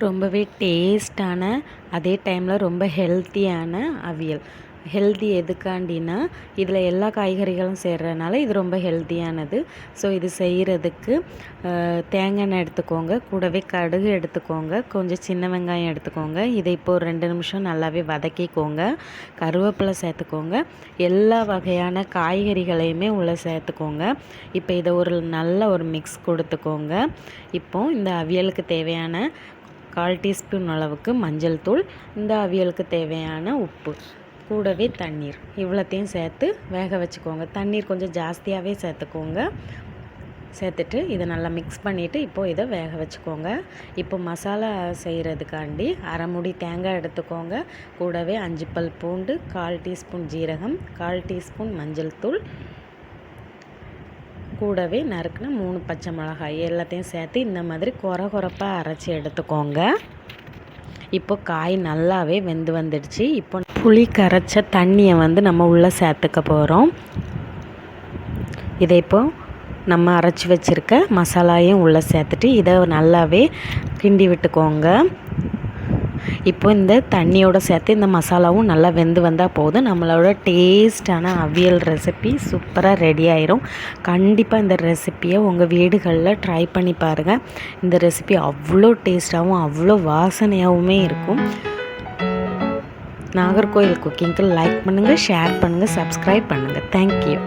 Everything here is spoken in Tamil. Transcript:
ரொம்பவே டேஸ்டான அதே டைமில் ரொம்ப ஹெல்த்தியான அவியல். ஹெல்த்தி எதுக்காண்டினா இதில் எல்லா காய்கறிகளும் சேர்றதுனால இது ரொம்ப ஹெல்த்தியானது ஸோ இது செய்கிறதுக்கு தேங்காய் எண்ணெய் எடுத்துக்கோங்க. கூடவே கடுகு எடுத்துக்கோங்க. கொஞ்சம் சின்ன வெங்காயம் எடுத்துக்கோங்க. இதை இப்போ ஒரு ரெண்டு நிமிஷம் நல்லாவே வதக்கிக்கோங்க. கருவேப்பிலை சேர்த்துக்கோங்க. எல்லா வகையான காய்கறிகளையுமே உள்ளே சேர்த்துக்கோங்க. இப்போ இதை ஒரு நல்ல ஒரு மிக்ஸ் கொடுத்துக்கோங்க. இப்போ இந்த அவியலுக்கு தேவையான கால் டீஸ்பூன் அளவுக்கு மஞ்சள் தூள் இந்த அவியலுக்கு தேவையான உப்பு கூடவே தண்ணீர். இவ்வளோத்தையும் சேர்த்து வேக வச்சுக்கோங்க. தண்ணீர் கொஞ்சம் ஜாஸ்தியாகவே சேர்த்துக்கோங்க. சேர்த்துட்டு இதை நல்லா மிக்ஸ் பண்ணிவிட்டு இப்போது இதை வேக வச்சுக்கோங்க. இப்போ மசாலா செய்கிறதுக்காண்டி அரை முடி தேங்காய் எடுத்துக்கோங்க. கூடவே அஞ்சு பல் பூண்டு கால் டீஸ்பூன் ஜீரகம் கால் டீஸ்பூன் மஞ்சள் தூள் கூடவே நறுக்குன மூணு பச்சை மிளகாய் எல்லாத்தையும் சேர்த்து இந்த மாதிரி குறை குறைப்பாக அரைச்சி எடுத்துக்கோங்க. இப்போ காய் நல்லாவே வெந்து வந்துடுச்சு. இப்போ புளி கரைச்ச தண்ணியை வந்து நம்ம உள்ளே சேர்த்துக்க போகிறோம் இதை இப்போ நம்ம அரைச்சி வச்சுருக்க மசாலாயும் உள்ளே சேர்த்துட்டு இதை நல்லாவே கிண்டி விட்டுக்கோங்க. இப்போ இந்த தண்ணியோட சேர்த்து இந்த மசாலாவும் நல்லா வெந்து வந்தால் போதும். நம்மளோட டேஸ்டான அவியல் ரெசிபி சூப்பராக ரெடி ஆயிரும். கண்டிப்பாக இந்த ரெசிப்பியை உங்கள் வீடுகளில் ட்ரை பண்ணி பாருங்கள் இந்த ரெசிபி அவ்வளோ டேஸ்ட்டாகவும் அவ்வளோ வாசனையாகவுமே இருக்கும். நாகர்கோயில் குக்கிங்க்கு லைக் பண்ணுங்கள் ஷேர் பண்ணுங்கள் சப்ஸ்கிரைப் பண்ணுங்கள் தேங்க்யூ